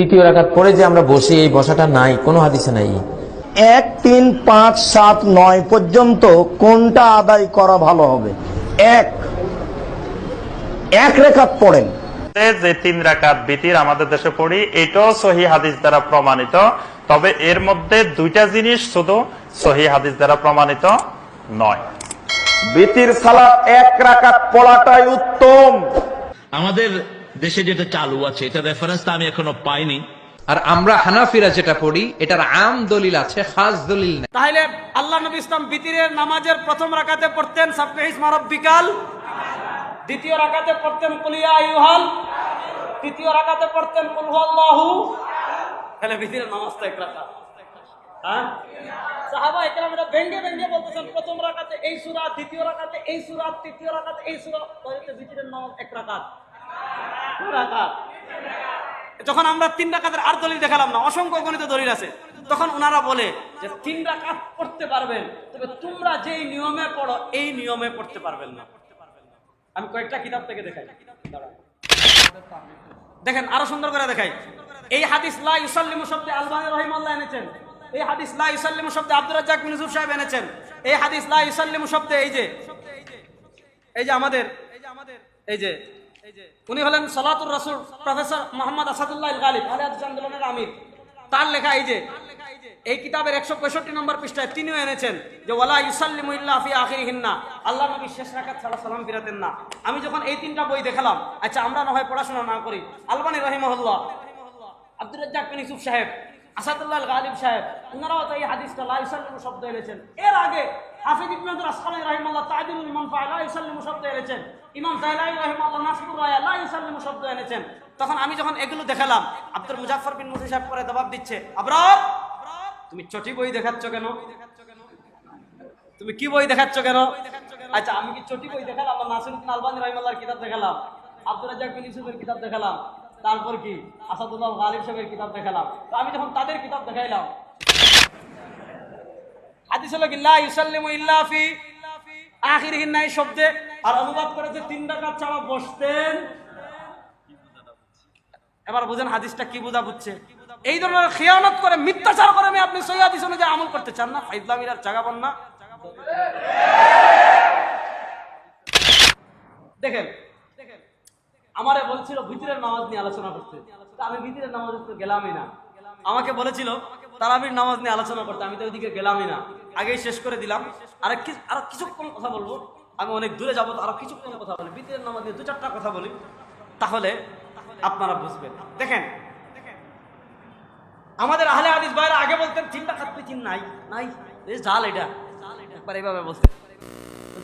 দ্বিতীয় রাকাত পরে যে আমরা বসি এই বসাটা নাই কোনো হাদিসে নাই। এক তিন পাঁচ সাত নয় পর্যন্ত কোনটা আদায় করা ভালো হবে? এক। এক রেখাত পড়েন। যে তিন রাকাত বিতির আমাদের দেশে পড়ি এটাও সহি হাদিস দ্বারা প্রমাণিত। তবে এর মধ্যে দুইটা জিনিস শুধু সহি হাদিস দ্বারা প্রমাণিত নয়। বিতির সালাত এক রাকাত পড়াটাই উত্তম। আমাদের দেশে যেটা চালু আছে এটা রেফারেন্স আমি এখনও পাইনি। আর আমরা হানাফিরা যেটা পড়ি এটার আম দলিল আছে খাস দলিল নেই। তাহলে আল্লাহ নবী ইসলাম বিতিরের নামাজের প্রথম রাকাতে পড়তেন সাবহিস মারব্বিকাল দ্বিতীয় রাকাতে পড়তেন কুলিয়া ইউহাল তৃতীয় রাকাতে পড়তেন কুল হুয়াল্লাহু। তাহলে বিতিরের নামাজটা এক রাকাত। হ্যাঁ? সাহাবা একরামরা ভেঙ্গে ভেঙ্গে বলতেছেন প্রথম রাকাতে এই সূরা দ্বিতীয় রাকাতে এই সূরা তৃতীয় রাকাতে এই সূরা তাহলে বিতিরের নামাজ এক রাকাত। যখন আমরা তিন রাকাতের আর দলিল দেখালাম না, অসংখ্য গণিত দলিল আছে, তখন ওনারা বলে যে তিন রাকাত পড়তে পারবেন, তবে তোমরা যেই নিয়মে পড়ো, এই নিয়মে পড়তে পারবেন না। আমি কয়েকটা কিতাব থেকে দেখাই। দেখেন, আরও সুন্দর করে দেখাই। এই হাদিস লা ইউসাল্লিমু শব্দে আলবানী রহিমাল্লাহ এনেছেন। এই হাদিস লা ইউসাল্লিমু শব্দে আব্দুর রাজ্জাক বিন সাহেব এনেছেন। এই হাদিস লা ইউসাল্লিমু শব্দে এই যে এই যে আমাদের এই যে আমাদের, এই যে উনি হলেন সলাতুর রাসূল, প্রফেসর মোহাম্মদ আসাদুল্লাহ গালিব আলী হাদিস আন্দোলনের আমির। তার লেখা এই যে, এই কিতাবের একশো পঁয়ষট্টি নম্বর পৃষ্ঠায় তিনিও এনেছেন যে ওলা ইউসাল্লিমু ইল্লা ফি আখিরিহিন্না আল্লাহ নবী শেষ রাকাত ছাড়া সালাম ফিরাতেন না। আমি যখন এই তিনটা বই দেখালাম আচ্ছা আমরা না হয় পড়াশোনা না করি। আলবানী রহিমহল্লাহ, আব্দুর রাজ্জাক বিন ইউসুফ সাহেব, আসাদুল্লাহ গালিব সাহেব ওনারাও তো এই হাদিসটা, লা ইউসাল্লিমু শব্দ এনেছেন। এর আগে হাফিজ ইবনে আসকালানি রাহিমাল্লাহ তাজিলুল মানফা লা ইউসাল্লিমু শব্দ এনেছেন। ইমাম জাইলাই রাহিমাল্লাহ নাসিরুর রায়া লা শব্দ এনেছেন। তখন আমি যখন এগুলো দেখালাম, আব্দুল মুজাফফর বিন মুসি সাহেব পরে জবাব দিচ্ছে, আবরার, তুমি চটি বই দেখাচ্ছ কেন? তুমি কি বই দেখাচ্ছ কেন? আচ্ছা আমি কি চটি বই দেখালাম নাসিরুদ্দিন আলবানী রহিমাল্লাহর কিতাব দেখালাম? আব্দুল রাজ্জাক বিন ইউসুফের কিতাব দেখালাম। তারপর কি? আসাদুল্লাহ গালিব সাহেবের কিতাব দেখালাম। তো আমি যখন তাদের কিতাব দেখাইলাম, হাদিস হলো কি, লা ইউসাল্লিমু ইল্লা ফি আখিরিহিন নাই শব্দে আর অনুবাদ করেছে তিন রাকাত ছাড়া বসতেন। এবার বুঝেন হাদিসটা কি বুঝা বুঝছে? এই ধরনের খেয়ানত করে, মিথ্যাচার করে আমি আপনি সহি হাদিস অনুযায়ী আমল করতে চান না? ইসলামীর আর জাগাবন না। দেখেন, আমারে বলছিল ভিতরের নামাজ নিয়ে আলোচনা করতে। আমি ভিতরের নামাজ তো গেলামই না। আমাকে বলেছিল, তারাবির নামাজ নিয়ে আলোচনা করতে। আমি তো ওইদিকে গেলামই না। আগেই শেষ করে দিলাম। আর আরও কিছুক্ষণ কথা বলব? আমি অনেক দূরে যাব আরও কিছুক্ষণ কথা বলি। ভিতরের নামাজ দু চারটা কথা বলি, তাহলে আপনারা বুঝবেন। দেখেন, আমাদের আহলে হাদিস ভাইরা আগে বলতেন তিনটা খাত চিন নাই। নাই জাল এটা। একবার এইভাবে বলতেন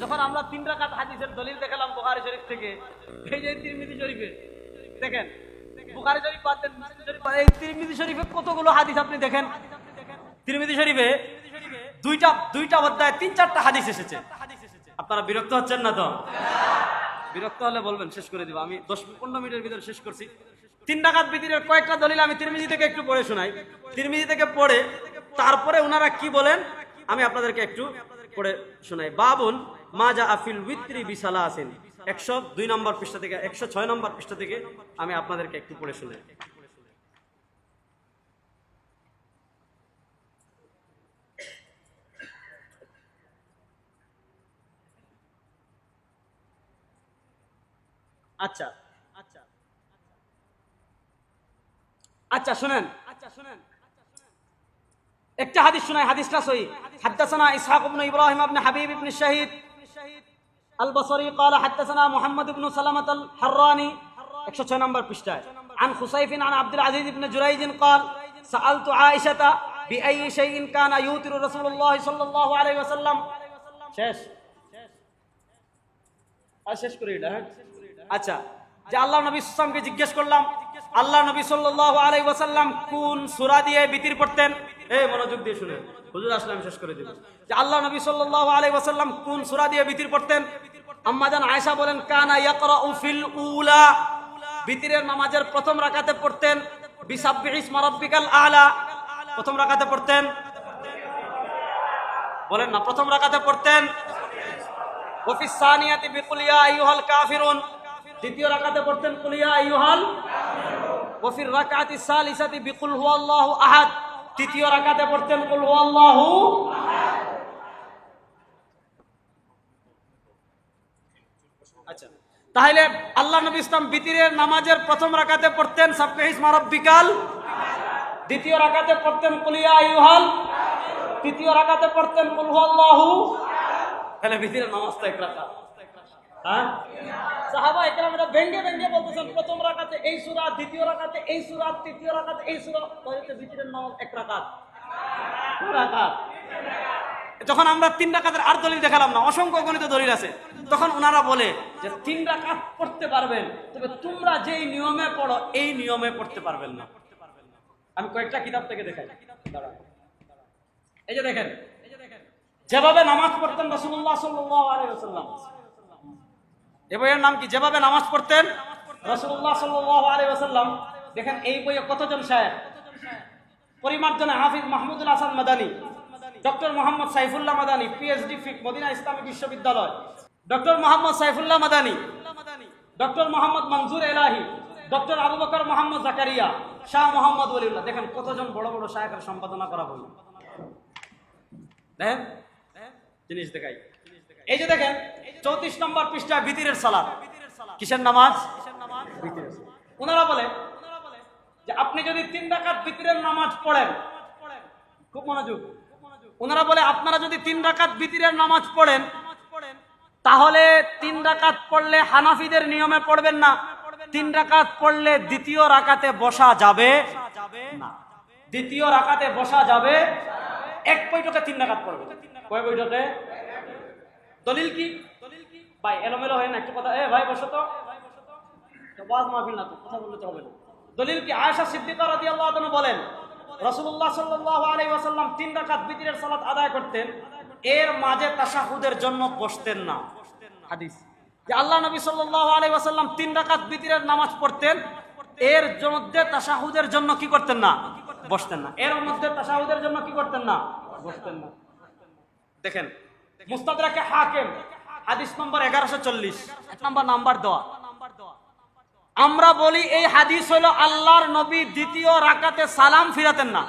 যখন আমরা তিন রাকাত হাদিসের দলিল দেখালাম বুখারী শরীফ থেকে, এই যে তিরমিজি শরীফে, দেখেন, বুখারী শরীফ বাদ দেন, এই তিরমিজি শরীফে কতগুলো হাদিস আপনি দেখেন? তিরমিজি শরীফে দুইটা দুইটা অধ্যায় তিন চারটা হাদিস এসেছে। আপনারা বিরক্ত হচ্ছেন না তো? বিরক্ত হলে বলবেন, শেষ করে দিব। আমি দশ পনেরো মিনিটের ভিতরে শেষ করছি। তিন ডাকাত বিদিরের কয়েকটা দলিল আমি তিরমিজি থেকে একটু পড়ে শোনাই। তিরমিজি থেকে পড়ে, তারপরে ওনারা কি বলেন, আমি আপনাদেরকে একটু পড়ে শোনাই। বাবুন মা যা আফিল উইত্রি বিশালা আছেন একশো দুই নম্বর পৃষ্ঠা থেকে, একশো ছয় নম্বর পৃষ্ঠা থেকে আমি আপনাদেরকে একটু পড়ে শোনাই। আচ্ছা আচ্ছা আচ্ছা শুনেন আচ্ছা শুনেন একটা হাদিস শোনায় হাদিসটা সহি حدثنا اسحاق بن ابراهيم بن حبيب بن الشهيد البصري قال حدثنا محمد بن سلمة الحراني 106 نمبر পৃষ্ঠায় عن خصيف عن عبد العزيز بن جريج قال سألت عائشة بأي شيء كان يوتر رسول الله صلى الله عليه وسلم শেষ আর শেষ করি এটা হ্যাঁ? আচ্ছা যে আল্লাহ নবী ইসলামকে জিজ্ঞেস করলাম আল্লাহ নবী সাল্লাল্লাহু আলাইহি ওয়াসাল্লাম কোন সুরা দিয়ে বিতির পড়তেন? এই মনোযোগ দিয়ে শুনে হুজুর আসলে আমি শেষ করে দিব। যে আল্লাহ নবী সাল্লাল্লাহু আলাইহি ওয়াসাল্লাম কোন সুরা দিয়ে বিতির পড়তেন? আম্মা জান আয়েশা বলেন কানা ইয়াকরাউ ফিল উলা। বিতিরের নামাজের প্রথম রাকাতে পড়তেন বিসাব্বিহ ইসমা রাব্বিকাল আলা। প্রথম রাকাতে পড়তেন বলেন না প্রথম রাকাতে পড়তেন ওফিস সানিয়াতি বিকুলিয়া আইয়ুহাল কাফিরুন। দ্বিতীয় রাকাতে পড়তেন কুলিয়া আইয়ুহাল ওফির রাকাতি সালিসাতি, বিকুল হুয়াল্লাহু আহাদ। তৃতীয় রাকাতে পড়তেন, কুল হুয়াল্লাহু আচ্ছা তাহলে আল্লাহ নবী ইসলাম বিতিরের নামাজের প্রথম রাকাতে পড়তেন সাবকাহিস মারব্বিকাল দ্বিতীয় রাকাতে পড়তেন কুলিয়া ইউহাল তৃতীয় রাকাতে পড়তেন, কুল হুয়াল্লাহু তাহলে বিতিরের নামাজটা এক রাকাত হ্যাঁ? সাহাবা একরাম এটা ভেঙ্গে ভেঙ্গে বলতেছেন প্রথম রাকাতে এই সূরা দ্বিতীয় রাকাতে এই সূরা তৃতীয় রাকাতে এই সূরা নামাজ এক যখন আমরা তিন রাকাতের আর দলিল দেখালাম না অসংখ্য গণিত দলিল আছে তখন ওনারা বলে যে তিন রাকাত পড়তে পারবেন তবে তোমরা যেই নিয়মে পড়ো এই নিয়মে পড়তে পারবেন না। আমি কয়েকটা কিতাব থেকে দেখাই। এই যে দেখেন যেভাবে নামাজ পড়তেন রসুল্লাহ সাল্লাম এ বইয়ের নাম কি? যেভাবে নামাজ পড়তেন রসুল্লাহ সাল্লাম দেখেন এই বইয়ে কতজন সাহেব পরিমার্জনে হাফিজ মাহমুদুল হাসান মাদানী, ডক্টর মোহাম্মদ সাইফুল্লাহ মাদানী, পিএইচডি ফিক, মদিনা ইসলামী বিশ্ববিদ্যালয়। Doctor Mohammad Saifullah Madani, doctor Mohammad Manjur Elahi, doctor Abu Bakar Mohammad Zakaria, Shah Mohammad Waliullah দেখেন কতজন বড় বড় শাহের সম্পাদনা করা বই। দেখেন জিনিস দেখাই। এই যে দেখেন, চৌত্রিশ নম্বর পৃষ্ঠা ভিতিরের সালাদ। কিসের নামাজ। ওনারা বলে যে আপনি যদি তিন রাকাত ভিতিরের নামাজ পড়েন, খুব মনোযোগ। ওনারা বলে, আপনারা যদি তিন রাকাত ভিতিরের নামাজ পড়েন, তাহলে তিন রাকাত পড়লে হানাফিদের নিয়মে পড়বেন না। তিন রাকাত পড়লে দ্বিতীয় রাকাতে বসা যাবে না। দ্বিতীয় রাকাতে বসা যাবে, এক বৈঠকে তিন রাকাত পড়বে কয় বৈঠকে? দলিল কি? দলিল কি ভাই, এলোমেলো হয় না, একটু কথা। এ, ভাই, বসো তো। ওয়াজ মাহফিল না তো, কথা বললে তো হবে না। দলিল কি? আয়েশা সিদ্দিকা রাদিয়াল্লাহু তাআলা বলেন, রাসূলুল্লাহ সাল্লাল্লাহু আলাইহি ওয়াসাল্লাম তিন রাকাত বিতিরের সালাত আদায় করতেন, এর মাঝে তাশাহুদের জন্য বসতেন না। হাদিস। যে আল্লাহ নবী সাল্লাল্লাহু আলাইহি ওয়াসাল্লাম তিন রাকাত বিতিরের নামাজ পড়তেন, এর মধ্যে তাশাহুদের জন্য কি করতেন না? বসতেন না। এর মধ্যে তাশাহুদের জন্য কি করতেন না? বসতেন না। দেখেন মুস্তাদরাকে হাকিম হাদিস নম্বর এগারোশো চল্লিশ। এক নম্বর নাম্বার দেওয়া আমরা বলি এই হাদিস হলো আল্লাহর নবী দ্বিতীয় রাকাতে সালাম ফিরাতেন না।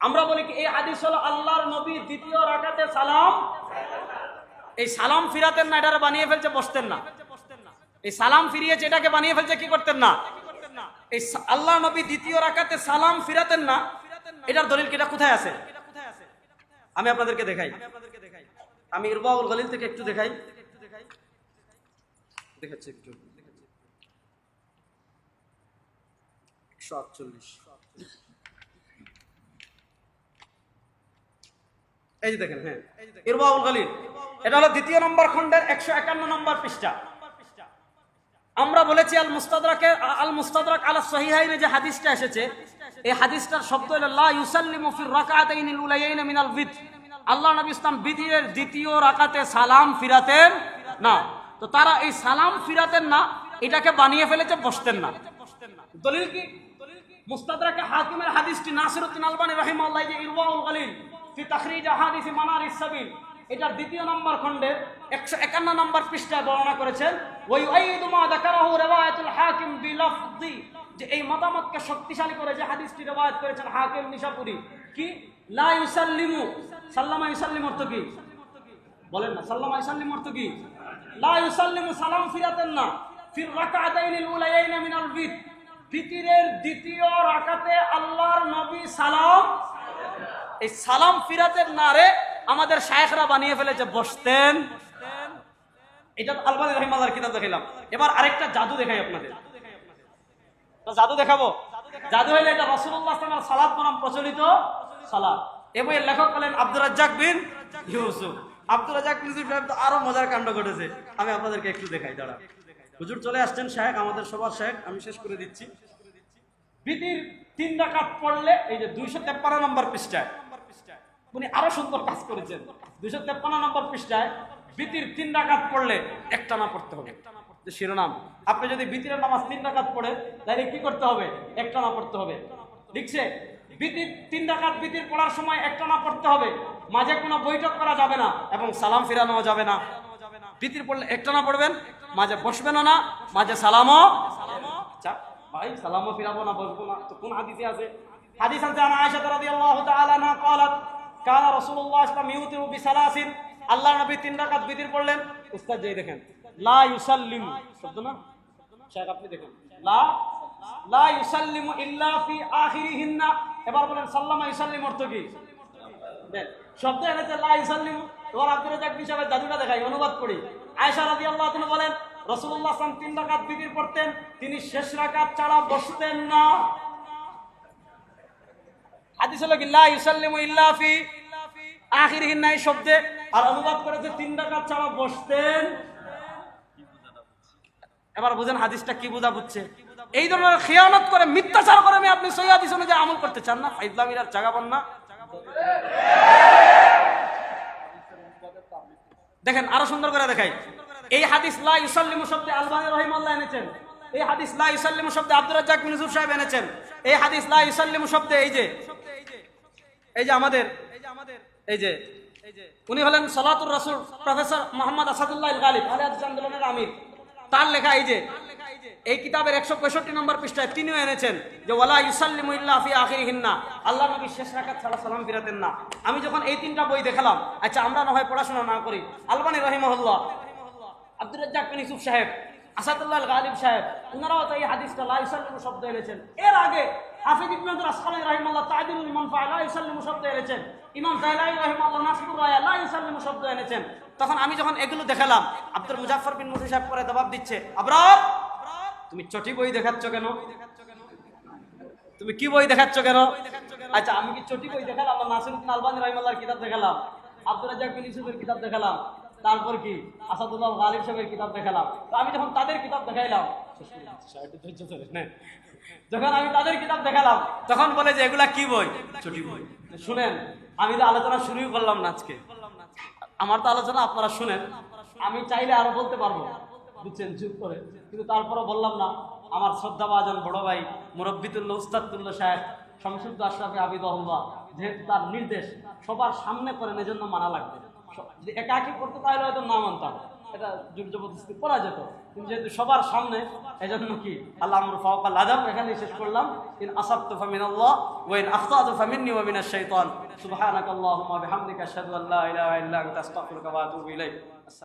আমরা বলি কি এই হাদিস হলো আল্লাহর নবী দ্বিতীয় রাকাতে সালাম। এই সালাম ফিরাতেন না এটারে বানিয়ে ফেলছে বসতেন না। এই সালাম ফিরিয়েছে এটাকে বানিয়ে ফেলছে কি করতেন না? এই আল্লাহ নবী দ্বিতীয় রাকাতে সালাম ফিরাতেন না। এটার দলিল কি এটা কোথায় আছে? আমি আপনাদেরকে দেখাই। আমি ইরবাউল গলিল থেকে একটু দেখাই। দেখাচ্ছি একটু। একশো আটচল্লিশ। এই যে দেখেন হ্যাঁ। ইরবাউল গলিল এটা হলো দ্বিতীয় নম্বর খণ্ডের একশো একান্ন নম্বর পৃষ্ঠা। আমরা বলেছি আল মুস্তাদরাকে, আল মুস্তাদরাক আলা সহিহাইনে যে হাদিসটা এসেছে, এই হাদিসটার শব্দ হলো, লা ইউসাল্লিমু ফির রাকাতাইনিল উলাইয়াইন মিনাল বিত আল্লাহ নবী ইসলাম বিধির দ্বিতীয় রাকাতে সালাম ফিরাতেন না। তো তারা এই সালাম ফিরাতেন না, এটাকে বানিয়ে ফেলেছে, বসতেন না। দলিল কি? মুস্তাদরাকে হাকিমের হাদিসটি নাসিরউদ্দিন আলবানী রাহিমাহুল্লাহ যে ইরওয়াউল গলিল, ফি তাখরিজ আহাদিস মানারিস সাবিল। এটার দ্বিতীয় নম্বর খণ্ডে একশো একান্ন নম্বর পৃষ্ঠায় বর্ণনা করেছেন ওই ওয়াইদু মা যাকারাহু রিওয়ায়াতুল হাকিম বিলফজি যে এই মতামতকে শক্তিশালী করে যে হাদিসটি রিওয়ায়াত করেছেন হাকিম নিশাপুরি। কি? লা ইউসাল্লিমু। সাল্লামা ইউসাল্লিম অর্থ কি? বলেন না, সাল্লামা ইউসাল্লিম অর্থ কি? লা ইউসাল্লিমু সালাম ফিরাতেন না। ফির রাকাতাইনিল উলাইয়াইন মিনাল বিত বিতিরের দ্বিতীয় রাকাতে আল্লাহর নবী সালাম। এই সালাম ফিরাতের নারে আমাদের শায়েখরা বানিয়ে ফেলেছে, বসতেন। এটা আলবানি রহিমাল্লাহর কিতাব দেখাইলাম। এবার আরেকটা জাদু দেখাই আপনাদের। জাদু দেখাবো? জাদু হইলে এটা রসুল্লাহ সালাদ বনাম প্রচলিত সালাদ এ লেখক হলেন আব্দুর রাজ্জাক বিন ইউসুফ। আব্দুর রাজ্জাক বিন ইউসুফ তো আরও মজার কাণ্ড ঘটেছে। আমি আপনাদেরকে একটু দেখাই দাঁড়া হুজুর চলে আসছেন শাহেক আমাদের সবার শাহেক আমি শেষ করে দিচ্ছি। বিধির তিন রাকাত পড়লে এই যে দুইশো তেপ্পান্ন নম্বর পৃষ্ঠায় উনি আরো সুন্দর কাজ করেছেন দুইশো তেপ্পান্ন নম্বর পৃষ্ঠায় বিতির তিন রাকাত পড়লে একটানা পড়তে হবে যে শিরোনাম আপনি যদি বিতিরের নামাজ তিন রাকাত পড়ে তাহলে কি করতে হবে একটানা পড়তে হবে লিখছে বিতির তিন রাকাত বিতির পড়ার সময় একটানা পড়তে হবে মাঝে কোনো বৈঠক করা যাবে না এবং সালাম ফিরানো যাবে না বিতির পড়লে একটানা পড়বেন মাঝে বসবেনও না মাঝে সালামও আচ্ছা ভাই সালামও ফিরাবো না বসবো না তো কোন হাদিসে আছে হাদিস আছে আনা আয়েশা রাদিয়াল্লাহু তাআলা আনহা قالت কানা রাসূলুল্লাহ ইসলাম ইউতিরু বিসালাসিন। আল্লাহ নবী তিন রাকাত বিতির পড়লেন। উস্তাদ যেই দেখেন, লা ইউসাল্লিম, শব্দ না? শেখ, আপনি দেখেন। লা লা ইউসাল্লিমু ইল্লা ফি আখিরিহিন্না। এবার বলেন, সাল্লামা ইউসাল্লিম অর্থ কি? শব্দ এনেছে লা ইউসাল্লিমু। এবার আব্দুর রাজ্জাক হিসাবে জাদুটা দেখাই, অনুবাদ করি। আয়েশা রাদিয়াল্লাহু তাআলা বলেন, রাসূলুল্লাহ সাল্লাল্লাহু তিন রাকাত বিতির পড়তেন। তিনি শেষ রাকাত ছাড়া বসতেন না। হাদিস হলো কি, লা ইউসাল্লিমু ইল্লা ফি আখিরিহিন্না এই শব্দে। আর অনুবাদ করেছে তিন রাকাত ছাড়া বসতেন। এবার বুঝেন হাদিসটা কি বোঝা বুঝছে? এই ধরনের খেয়ানত করে, মিথ্যাচার করে আমি আপনি সহি হাদিস অনুযায়ী আমল করতে চান না? ইসলামীর আর জাগাবেন না। দেখেন, আরও সুন্দর করে দেখাই। এই হাদিস লা ইউসাল্লিমু শব্দে আলবানী রহিমাল্লাহ এনেছেন। এই হাদিস লা ইউসাল্লিমু শব্দে আব্দুর রাজ্জাক ইউসুফ সাহেব এনেছেন। এই হাদিস লা ইউসাল্লিমু শব্দে এই যে এই যে আমাদের, এই যে আমাদের এই যে এই যে উনি হলেন সালাতুর রাসূল, প্রফেসর মোহাম্মদ আসাদুল্লাহ গালিব আলী হাদিস আন্দোলনের আমির। তার লেখা এই যে, এই কিতাবের একশো পঁয়ষট্টি নম্বর পৃষ্ঠায় তিনিও এনেছেন যে, ওয়ালা ইউসাল্লিমু ইল্লা আখির হিন্না আল্লাহ নবী শেষ রাকাত ছাড়া সালাম ফিরাতেন না। আমি যখন এই তিনটা বই দেখালাম আচ্ছা আমরা না হয় পড়াশোনা না করি। আলবানী রহিমহল্লা আব্দুর রাজ্জাক ইউসুফ সাহেব আসাদুল্লাহ গালিব সাহেব, ওনারাও তাই হাদিসটা লা ইউসাল্লিমু শব্দ এনেছেন এর আগে হাফিজ ইবনে হাজার আসকালানি রাহিমাহুল্লাহ তা'দিলুল মানফা লা ইউসাল্লিমু শব্দ এনেছেন ইমাম জালালি রাহিমাহুল্লাহ নাসবুর রায়া লা ইউসাল্লিমু শব্দ এনেছেন তখন আমি যখন এগুলো দেখালাম, আব্দুল মুজাফফর বিন মুসি সাহেব পরে জবাব দিচ্ছে, আবরার, তুমি চটি বই দেখাচ্ছ কেন? তুমি কি বই দেখাচ্ছ কেন? আচ্ছা আমি কি চটি বই দেখালাম নাসিরুদ্দিন আলবানী রহিমাল্লাহর কিতাব দেখালাম? আব্দুল রাজ্জাক বিন ইউসুফের কিতাব দেখালাম। তারপর কি? আসাদুল্লাহ গালিব সাহেবের কিতাব দেখালাম। তো আমি যখন তাদের কিতাব দেখাইলাম যখন আমি তাদের কিতাব দেখালাম তখন বলে যে এগুলা কি বই? চটি বই। শুনেন আমি তো আলোচনা শুরুই করলাম না আজকে। আমার তো আলোচনা আপনারা শুনেন। আমি চাইলে আরও বলতে পারব। বুঝছেন? চুপ করে। কিন্তু তারপরে বললাম না আমার শ্রদ্ধাভাজন বড় ভাই মুরব্বিতুল্লাহ উস্তাদুল্লাহ সাহেব শামসুদ্দ আশরাফি আবিদ আহ্বা যেহেতু তার নির্দেশ সবার সামনে করেন এজন্য মানা লাগবে যদি একাকি করতে তাহলে হয়তো না মানতাম। এটা জোর জবরদস্তি করা যেত। কিন্তু যেহেতু সবার সামনে, এজন্য কি? আল্লাহ আমর ফাওকাল আদম এখানে শেষ করলাম। ইন আসাদ ফামিন আল্লাহ ওয়াইন আফতাদ ফামিন্নি ওয়া মিনাশ শাইতান। সুবহানাকাল্লাহুম্মা বিহামদিকা আশহাদু আল্লা ইলাহা ইল্লা আনতা, আস্তাগফিরুকা ওয়া আতুবু ইলাইক।